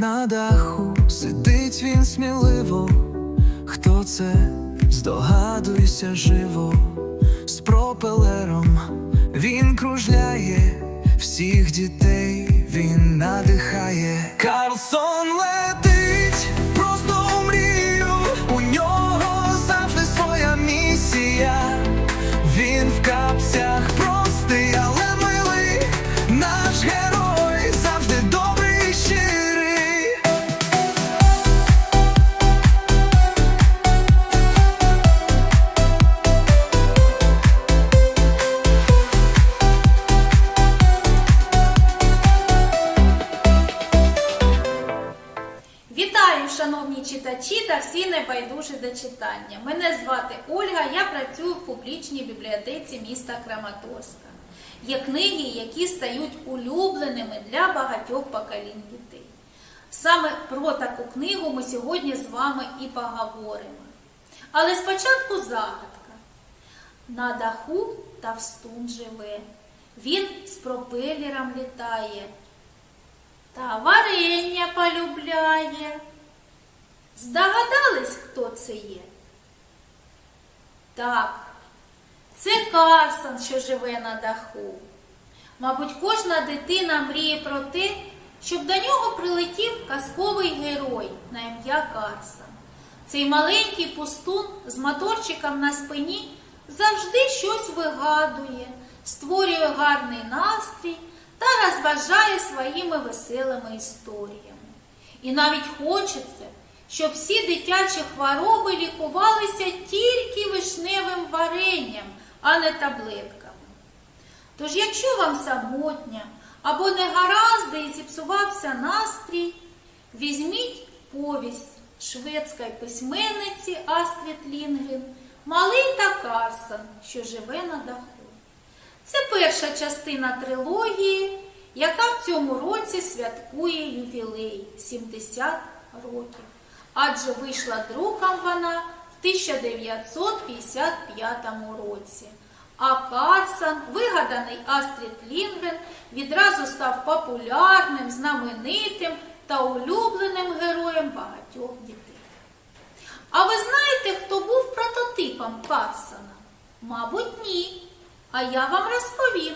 На даху сидить він сміливо, хто це? Здогадуйся живо, з пропелером він кружляє, всіх дітей він надихає. Карлсон летить шановні читачі та всі небайдужі до читання. Мене звати Ольга, я працюю в публічній бібліотеці міста Краматорська. Є книги, які стають улюбленими для багатьох поколінь дітей. Саме про таку книгу ми сьогодні з вами і поговоримо. Але спочатку загадка. На даху Тавстун живе, він з пропелером літає, та варення полюбляє. Здогадались, хто це є? Так, це Карсон, що живе на даху. Мабуть, кожна дитина мріє про те, щоб до нього прилетів казковий герой на ім'я Карсон. Цей маленький пустун з моторчиком на спині завжди щось вигадує, створює гарний настрій та розважає своїми веселими історіями. І навіть хочеться, щоб всі дитячі хвороби лікувалися тільки вишневим варенням, а не таблетками. Тож, якщо вам самотня або негаразди і зіпсувався настрій, візьміть повість шведської письменниці Астрід Лінгрен Малий та Карсон, що живе на даху. Це перша частина трилогії, яка в цьому році святкує ювілей 70 років. Адже вийшла друком вона в 1955 році. А Карсон, вигаданий Астрід Лінгрен, відразу став популярним, знаменитим та улюбленим героєм багатьох дітей. А ви знаєте, хто був прототипом Карсона? Мабуть, ні. А я вам розповім.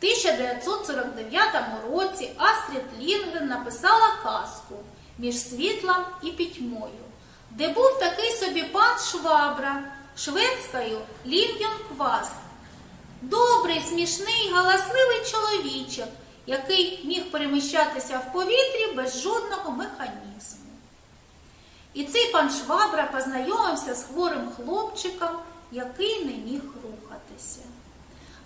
В 1949 році Астрід Лінгрен написала казку між світлом і пітьмою, де був такий собі пан Швабра шведською Лінген Кваст. Добрий, смішний, галасливий чоловічок, який міг переміщатися в повітрі без жодного механізму. І цей пан Швабра познайомився з хворим хлопчиком, який не міг рухатися.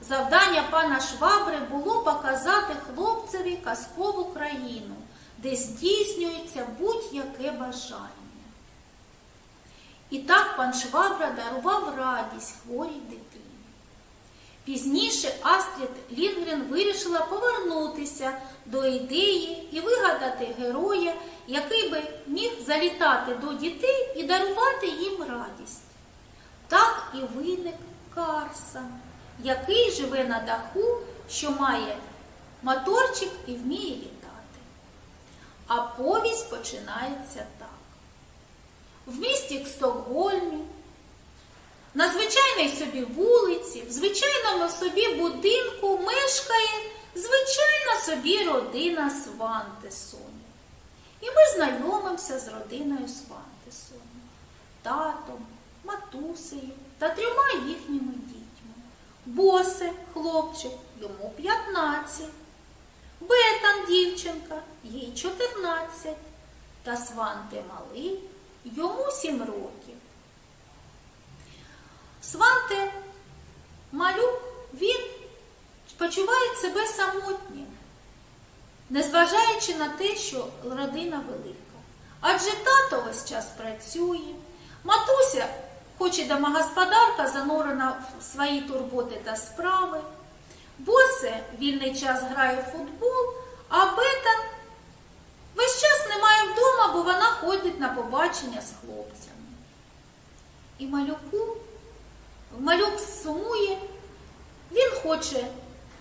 Завдання пана Швабри було показати хлопцеві казкову країну, де здійснюється будь-яке бажання. І так пан Швабра дарував радість хворій дитині. Пізніше Астрід Лінгрен вирішила повернутися до ідеї і вигадати героя, який би міг залітати до дітей і дарувати їм радість. Так і виник Карсон, який живе на даху, що має моторчик і вміє літати. А повість починається так. В місті Стокгольмі, на звичайній собі вулиці, в звичайному собі будинку мешкає звичайна собі родина Свантесонів. І ми знайомимося з родиною Свантесонів, татом, матусею та трьома їхніми дітьми. Босе, хлопчик, йому 15, Бетан дівчинка, їй 14, та Сванте малий, йому 7 років. Сванте малюк, він почуває себе самотнім, незважаючи на те, що родина велика. Адже тато весь час працює, матуся, хоч і домогосподарка, занурена в свої турботи та справи. Босе вільний час грає в футбол, а Бета весь час немає вдома, бо вона ходить на побачення з хлопцями. І малюку, малюк сумує, він хоче,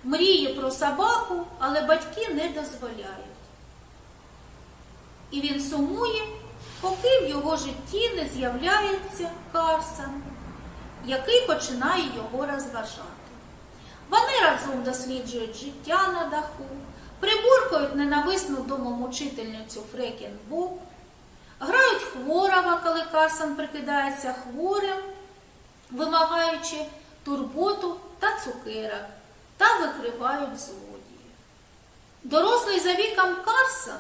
мріє про собаку, але батьки не дозволяють. і він сумує, поки в його житті не з'являється Карсан, який починає його розважати. Вони разом досліджують життя на даху, прибуркують ненависну домомучительницю Фрекенбок, грають хворого, коли Карсон прикидається хворим, вимагаючи турботу та цукерок, та викривають злодіїв. Дорослий за віком Карсон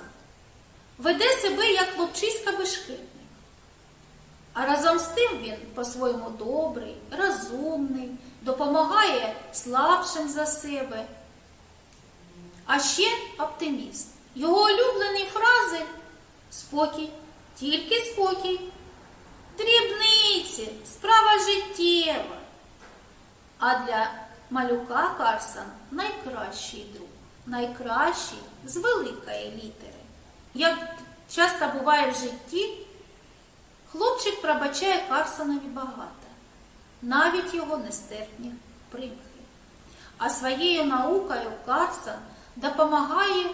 веде себе як хлопчиська безшкетник. А разом з тим він по-своєму добрий, розумний, допомагає слабшим за себе. А ще оптиміст. Його улюблені фрази спокій, тільки спокій, дрібниці, справа життєва. А для малюка Карсон найкращий друг, найкращий з великої літери. Як часто буває в житті, хлопчик пробачає Карсонові багато, навіть його нестерпні примхи. А своєю наукою Карсон допомагає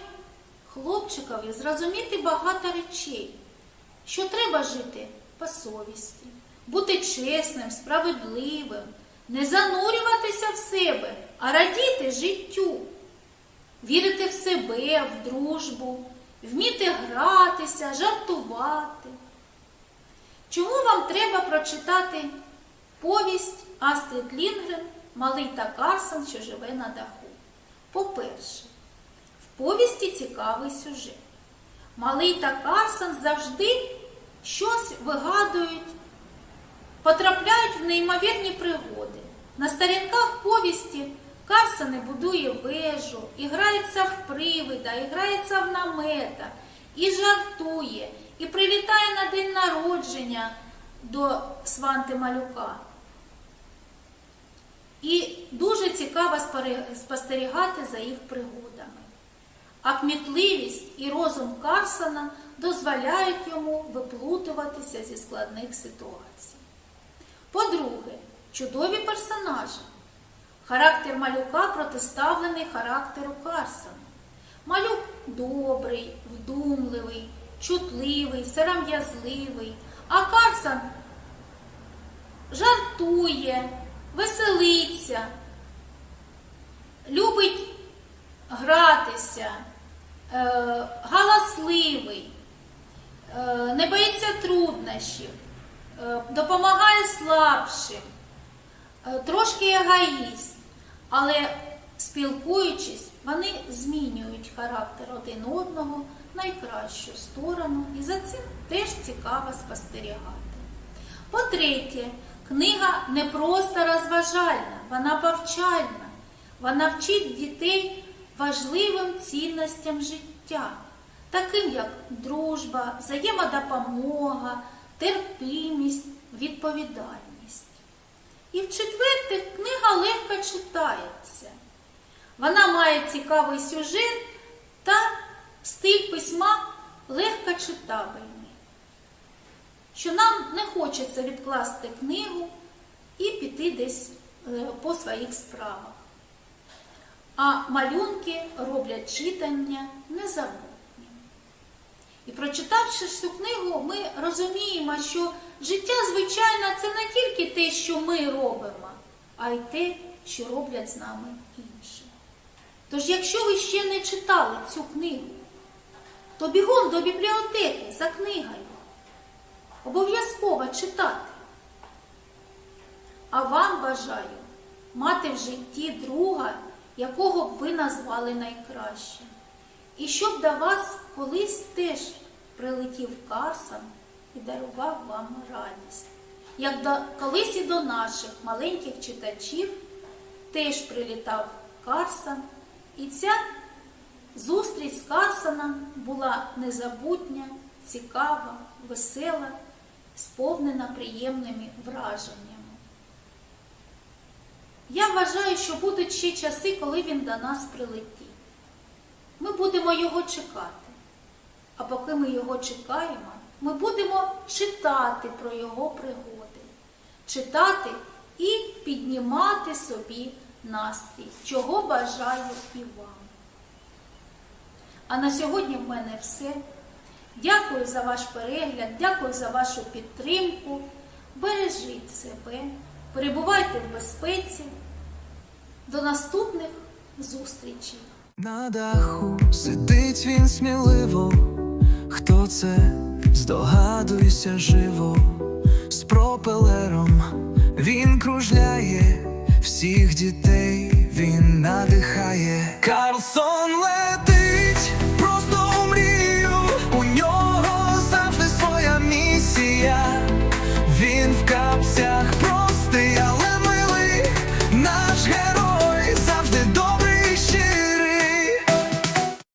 хлопчикові зрозуміти багато речей, що треба жити по совісті, бути чесним, справедливим, не занурюватися в себе, а радіти життю, вірити в себе, в дружбу, вміти гратися, жартувати. Чому вам треба прочитати повість Астрид Лінгрен Малий та Карсон, що живе на даху? По-перше, в повісті цікавий сюжет. Малий та Карсон завжди щось вигадують, потрапляють в неймовірні пригоди. На сторінках повісті Карсон і будує вежу, і грається в привида, і грається в намета, і жартує, і прилітає на день народження до Сванти Малюка. І дуже цікаво спостерігати за їх пригодами. А кмітливість і розум Карсона дозволяють йому виплутуватися зі складних ситуацій. По-друге, чудові персонажі. Характер малюка протиставлений характеру Карсона. Малюк добрий, вдумливий, чутливий, сором'язливий, а Карсон жартує, веселиться, любить гратися, е, галасливий, е, не боїться труднощів, е, допомагає слабшим, трошки егоїст, але спілкуючись, вони змінюють характер один одного найкращу сторону, і за цим теж цікаво спостерігати. По-третє, книга не просто розважальна, вона повчальна. Вона вчить дітей важливим цінностям життя, таким як дружба, взаємодопомога, терпимість, відповідальність. І в-четверте, книга легко читається. Вона має цікавий сюжет та стиль письма легко читабельний що нам не хочеться відкласти книгу і піти десь е, по своїх справах. А малюнки роблять читання незабутнім. І прочитавши цю книгу, ми розуміємо, що життя, звичайно, це не тільки те, що ми робимо, а й те, що роблять з нами інші. Тож, якщо ви ще не читали цю книгу, то бігом до бібліотеки за книгою обов'язково читати. А вам бажаю мати в житті друга, якого б ви назвали найкращим. І щоб до вас колись теж прилетів Карсон і дарував вам радість. Як до, колись і до наших маленьких читачів теж прилітав Карсон, і ця зустріч з Карсоном була незабутня, цікава, весела сповнена приємними враженнями. Я вважаю, що будуть ще часи, коли він до нас прилетить. Ми будемо його чекати. А поки ми його чекаємо, ми будемо читати про його пригоди, читати і піднімати собі настрій, чого бажаю і вам. А на сьогодні в мене все. Дякую за ваш перегляд, дякую за вашу підтримку. Бережіть себе, перебувайте в безпеці. До наступних зустрічей! На даху сидить він сміливо, хто це здогадуйся живо, з пропелером він кружляє, всіх дітей він надихає. Карлсон Лев